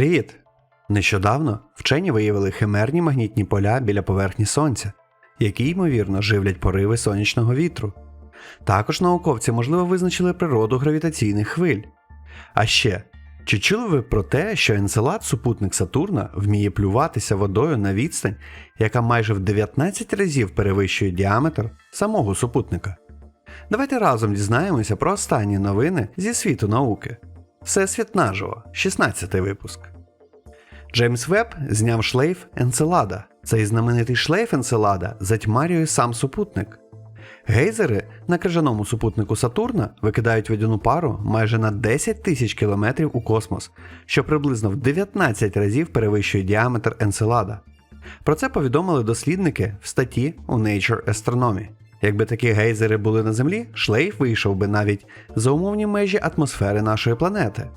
Привіт! Нещодавно вчені виявили химерні магнітні поля біля поверхні сонця, які, ймовірно, живлять пориви сонячного вітру. Також науковці, можливо, визначили природу гравітаційних хвиль. А ще, чи чули ви про те, що Енцелад, супутник Сатурна, вміє плюватися водою на відстань, яка майже в 19 разів перевищує діаметр самого супутника? Давайте разом дізнаємося про останні новини зі світу науки. Всесвіт наживо, 16 випуск. Джеймс Веб зняв шлейф Енцелада. Цей знаменитий шлейф Енцелада затьмарює сам супутник. Гейзери на крижаному супутнику Сатурна викидають водяну пару майже на 10 тисяч кілометрів у космос, що приблизно в 19 разів перевищує діаметр Енцелада. Про це повідомили дослідники в статті у Nature Astronomy. Якби такі гейзери були на Землі, шлейф вийшов би навіть за умовні межі атмосфери нашої планети.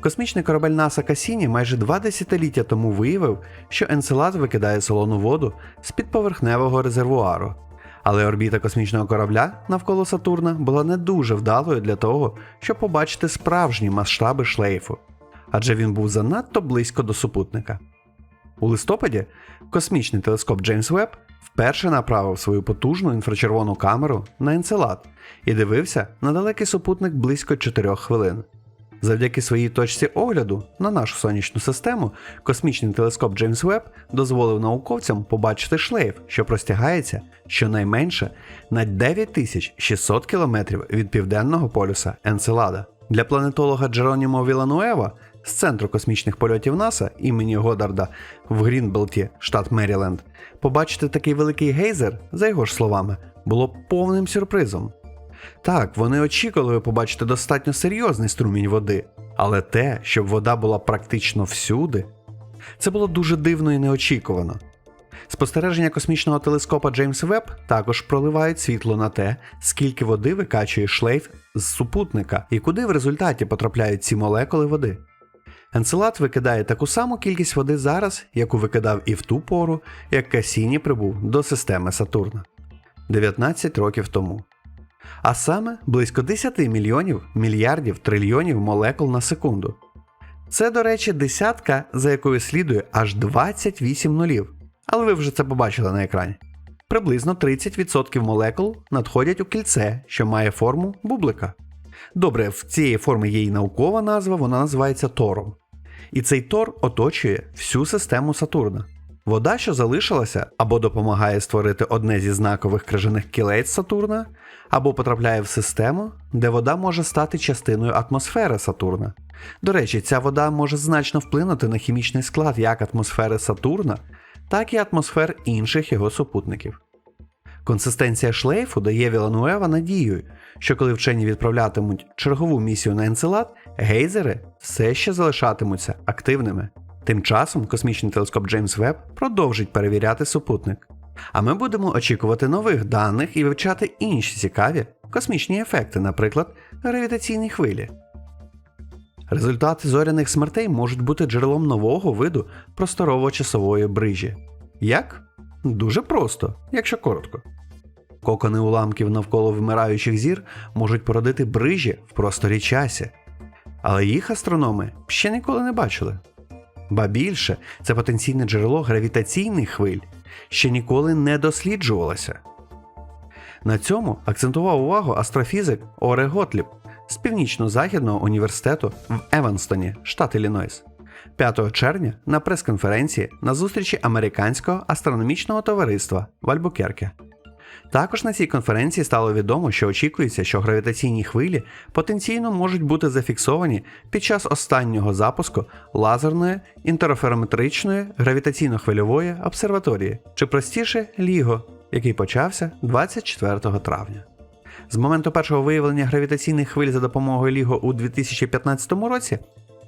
Космічний корабель НАСА Касіні майже два десятиліття тому виявив, що Енцелад викидає солону воду з підповерхневого резервуару. Але орбіта космічного корабля навколо Сатурна була не дуже вдалою для того, щоб побачити справжні масштаби шлейфу, адже він був занадто близько до супутника. У листопаді космічний телескоп Джеймс Веб вперше направив свою потужну інфрачервону камеру на Енцелад і дивився на далекий супутник близько 4 хвилин. Завдяки своїй точці огляду на нашу сонячну систему, космічний телескоп Джеймс Веб дозволив науковцям побачити шлейф, що простягається щонайменше на 9600 км від південного полюса Енцелада. Для планетолога Джеронімо Вілануева з центру космічних польотів НАСА імені Годарда в Грінбелті, штат Меріленд, побачити такий великий гейзер, за його ж словами, було повним сюрпризом. Так, вони очікували побачити достатньо серйозний струмінь води, але те, щоб вода була практично всюди, це було дуже дивно і неочікувано. Спостереження космічного телескопа Джеймс Веб також проливають світло на те, скільки води викачує шлейф з супутника і куди в результаті потрапляють ці молекули води. Енцелад викидає таку саму кількість води зараз, яку викидав і в ту пору, як Касіні прибув до системи Сатурна 19 років тому а саме близько 10 мільйонів мільярдів трильйонів молекул на секунду. Це, до речі, десятка, за якою слідує аж 28 нулів. Але ви вже це побачили на екрані. Приблизно 30% молекул надходять у кільце, що має форму бублика. Добре, в цієї форми є і наукова назва, вона називається тором. І цей тор оточує всю систему Сатурна. Вода, що залишилася, або допомагає створити одне зі знакових крижаних кілець Сатурна, або потрапляє в систему, де вода може стати частиною атмосфери Сатурна. До речі, ця вода може значно вплинути на хімічний склад як атмосфери Сатурна, так і атмосфер інших його супутників. Консистенція шлейфу дає Вілануева надію, що коли вчені відправлятимуть чергову місію на Енцелад, гейзери все ще залишатимуться активними. Тим часом космічний телескоп Джеймс Веб продовжить перевіряти супутник. А ми будемо очікувати нових даних і вивчати інші цікаві космічні ефекти, наприклад, гравітаційні хвилі. Результати зоряних смертей можуть бути джерелом нового виду просторово-часової брижі. Як? Дуже просто, якщо коротко. Кокони уламків навколо вмираючих зір можуть породити брижі в просторі часі, але їх астрономи ще ніколи не бачили. Ба більше, це потенційне джерело гравітаційних хвиль, ще ніколи не досліджувалося. На цьому акцентував увагу астрофізик Оре Готліб з Північно-Західного університету в Еванстоні, штат Іллінойс, 5 червня на прес-конференції на зустрічі Американського астрономічного товариства в Альбукерке. Також на цій конференції стало відомо, що очікується, що гравітаційні хвилі потенційно можуть бути зафіксовані під час останнього запуску лазерної інтерферометричної гравітаційно-хвильової обсерваторії, чи простіше Ліго, який почався 24 травня. З моменту першого виявлення гравітаційних хвиль за допомогою Ліго у 2015 році.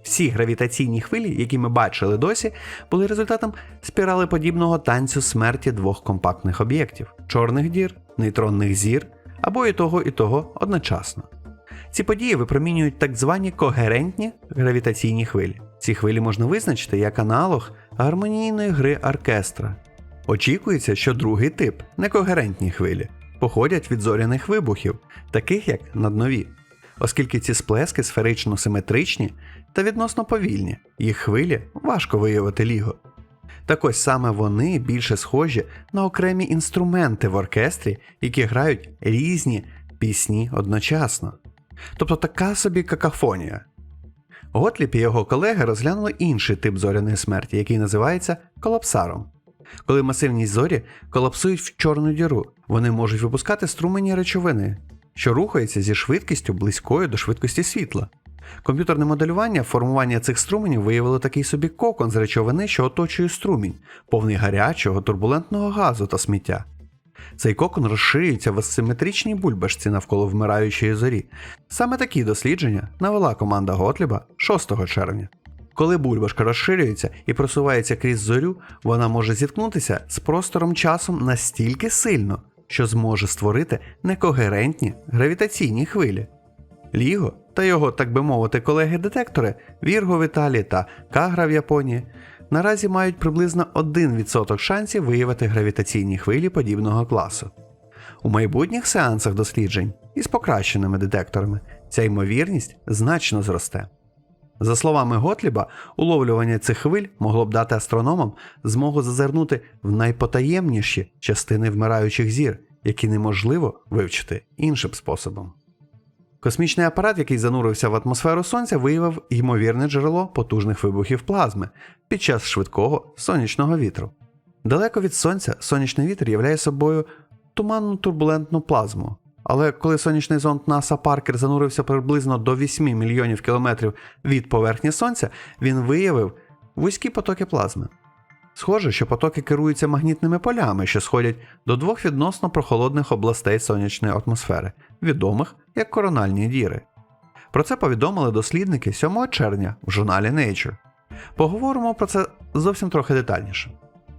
Всі гравітаційні хвилі, які ми бачили досі, були результатом спіралеподібного танцю смерті двох компактних об'єктів чорних дір, нейтронних зір або і того, і того одночасно. Ці події випромінюють так звані когерентні гравітаційні хвилі. Ці хвилі можна визначити як аналог гармонійної гри оркестра. Очікується, що другий тип некогерентні хвилі, походять від зоряних вибухів, таких як наднові. оскільки ці сплески сферично симетричні та відносно повільні, їх хвилі важко виявити ліго. Так ось саме вони більше схожі на окремі інструменти в оркестрі, які грають різні пісні одночасно. Тобто така собі какафонія. Готліп і його колеги розглянули інший тип зоряної смерті, який називається колапсаром. Коли масивні зорі колапсують в чорну діру, вони можуть випускати струмені речовини, що рухаються зі швидкістю близькою до швидкості світла. Комп'ютерне моделювання формування цих струменів виявило такий собі кокон з речовини, що оточує струмінь, повний гарячого, турбулентного газу та сміття. Цей кокон розширюється в асиметричній бульбашці навколо вмираючої зорі. Саме такі дослідження навела команда Готліба 6 червня. Коли бульбашка розширюється і просувається крізь зорю, вона може зіткнутися з простором часом настільки сильно, що зможе створити некогерентні гравітаційні хвилі. Ліго та його, так би мовити, колеги-детектори Вірго в Італії та Кагра в Японії наразі мають приблизно 1% шансів виявити гравітаційні хвилі подібного класу. У майбутніх сеансах досліджень із покращеними детекторами ця ймовірність значно зросте. За словами Готліба, уловлювання цих хвиль могло б дати астрономам змогу зазирнути в найпотаємніші частини вмираючих зір, які неможливо вивчити іншим способом. Космічний апарат, який занурився в атмосферу Сонця, виявив ймовірне джерело потужних вибухів плазми під час швидкого сонячного вітру. Далеко від сонця сонячний вітер являє собою туманну турбулентну плазму. Але коли сонячний зонд НАСА Паркер занурився приблизно до 8 мільйонів кілометрів від поверхні сонця, він виявив вузькі потоки плазми. Схоже, що потоки керуються магнітними полями, що сходять до двох відносно прохолодних областей сонячної атмосфери, відомих як корональні діри. Про це повідомили дослідники 7 червня в журналі Nature. Поговоримо про це зовсім трохи детальніше.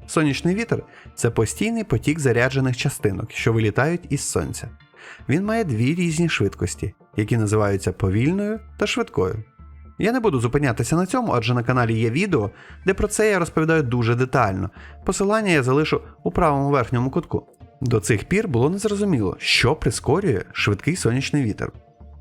Сонячний вітер це постійний потік заряджених частинок, що вилітають із сонця. Він має дві різні швидкості, які називаються повільною та швидкою. Я не буду зупинятися на цьому, адже на каналі є відео, де про це я розповідаю дуже детально. Посилання я залишу у правому верхньому кутку. До цих пір було незрозуміло, що прискорює швидкий сонячний вітер.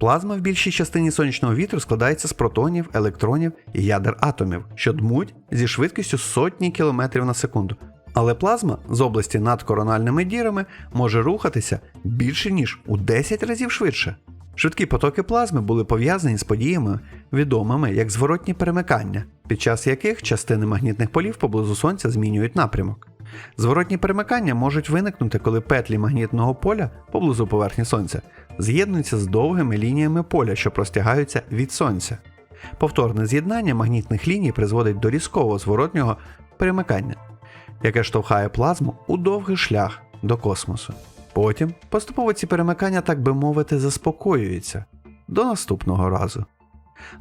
Плазма в більшій частині сонячного вітру складається з протонів, електронів і ядер атомів, що дмуть зі швидкістю сотні кілометрів на секунду. Але плазма з області над корональними дірами може рухатися більше ніж у 10 разів швидше. Швидкі потоки плазми були пов'язані з подіями, відомими як зворотні перемикання, під час яких частини магнітних полів поблизу Сонця змінюють напрямок. Зворотні перемикання можуть виникнути, коли петлі магнітного поля поблизу поверхні Сонця з'єднуються з довгими лініями поля, що простягаються від Сонця. Повторне з'єднання магнітних ліній призводить до різкого зворотнього перемикання, яке штовхає плазму у довгий шлях до космосу. Потім поступово ці перемикання, так би мовити, заспокоюються до наступного разу.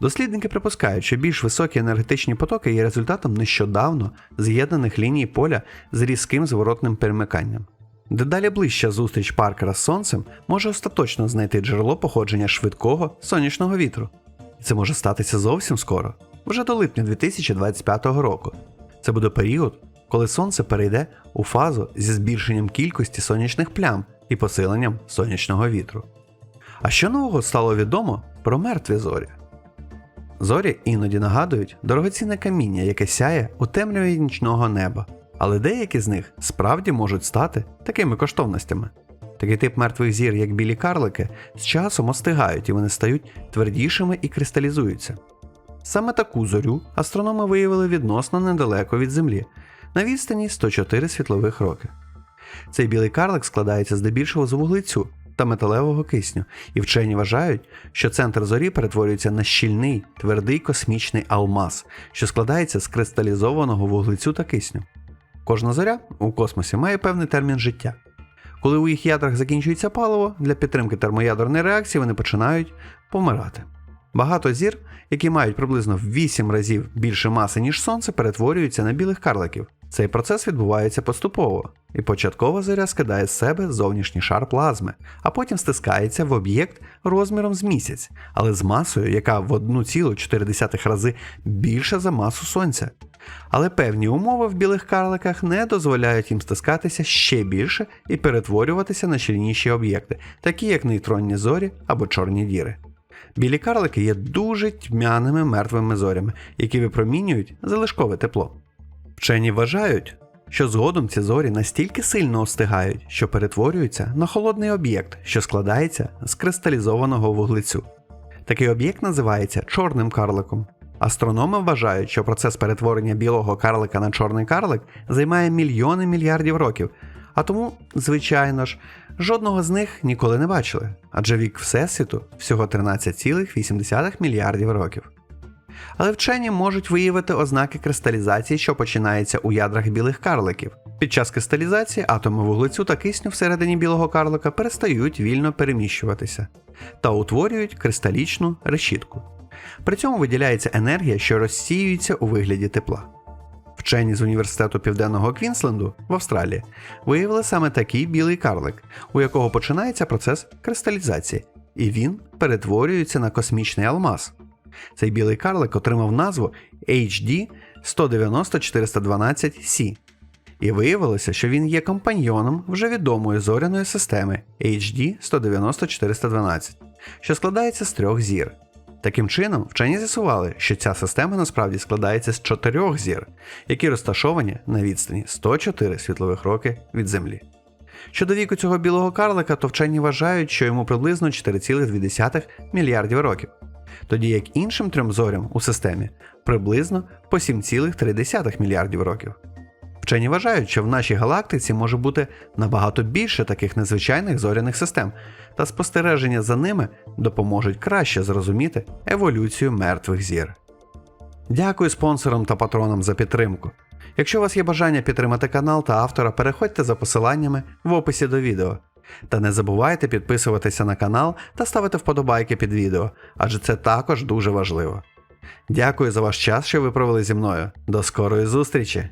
Дослідники припускають, що більш високі енергетичні потоки є результатом нещодавно з'єднаних ліній поля з різким зворотним перемиканням. Дедалі ближча зустріч Паркера з Сонцем може остаточно знайти джерело походження швидкого сонячного вітру. І це може статися зовсім скоро, вже до липня 2025 року. Це буде період, коли сонце перейде у фазу зі збільшенням кількості сонячних плям і посиленням сонячного вітру. А що нового стало відомо про мертві зорі? Зорі іноді нагадують дорогоцінне каміння, яке сяє у темряві нічного неба, але деякі з них справді можуть стати такими коштовностями. Такий тип мертвих зір, як білі карлики, з часом остигають і вони стають твердішими і кристалізуються. Саме таку зорю астрономи виявили відносно недалеко від Землі, на відстані 104 світлових роки. Цей білий карлик складається здебільшого з вуглецю та металевого кисню, і вчені вважають, що центр зорі перетворюється на щільний, твердий космічний алмаз, що складається з кристалізованого вуглецю та кисню. Кожна зоря у космосі має певний термін життя. Коли у їх ядрах закінчується паливо, для підтримки термоядерної реакції вони починають помирати. Багато зір, які мають приблизно в 8 разів більше маси, ніж Сонце, перетворюються на білих карликів. Цей процес відбувається поступово, і початкова зоря скидає з себе зовнішній шар плазми, а потім стискається в об'єкт розміром з місяць, але з масою, яка в 1,4 рази більша за масу Сонця. Але певні умови в білих карликах не дозволяють їм стискатися ще більше і перетворюватися на щільніші об'єкти, такі як нейтронні зорі або чорні діри. Білі карлики є дуже тьмяними мертвими зорями, які випромінюють залишкове тепло. Вчені вважають, що згодом ці зорі настільки сильно остигають, що перетворюються на холодний об'єкт, що складається з кристалізованого вуглецю. Такий об'єкт називається чорним карликом. Астрономи вважають, що процес перетворення білого карлика на чорний карлик займає мільйони мільярдів років, а тому, звичайно ж, жодного з них ніколи не бачили, адже вік Всесвіту всього 13,8 мільярдів років. Але вчені можуть виявити ознаки кристалізації, що починається у ядрах білих карликів. Під час кристалізації атоми вуглецю та кисню всередині білого карлика перестають вільно переміщуватися та утворюють кристалічну решітку. При цьому виділяється енергія, що розсіюється у вигляді тепла. Вчені з університету Південного Квінсленду в Австралії виявили саме такий білий карлик, у якого починається процес кристалізації, і він перетворюється на космічний алмаз. Цей білий карлик отримав назву HD 190412C. І виявилося, що він є компаньйоном вже відомої зоряної системи HD 190412, що складається з трьох зір. Таким чином, вчені з'ясували, що ця система насправді складається з чотирьох зір, які розташовані на відстані 104 світлових роки від Землі. Щодо віку цього білого карлика, то вчені вважають, що йому приблизно 4,2 мільярдів років, тоді як іншим трьом зорям у системі приблизно по 7,3 мільярдів років. Вчені вважають, що в нашій галактиці може бути набагато більше таких незвичайних зоряних систем, та спостереження за ними допоможуть краще зрозуміти еволюцію мертвих зір. Дякую спонсорам та патронам за підтримку. Якщо у вас є бажання підтримати канал та автора, переходьте за посиланнями в описі до відео. Та не забувайте підписуватися на канал та ставити вподобайки під відео, адже це також дуже важливо. Дякую за ваш час, що ви провели зі мною. До скорої зустрічі!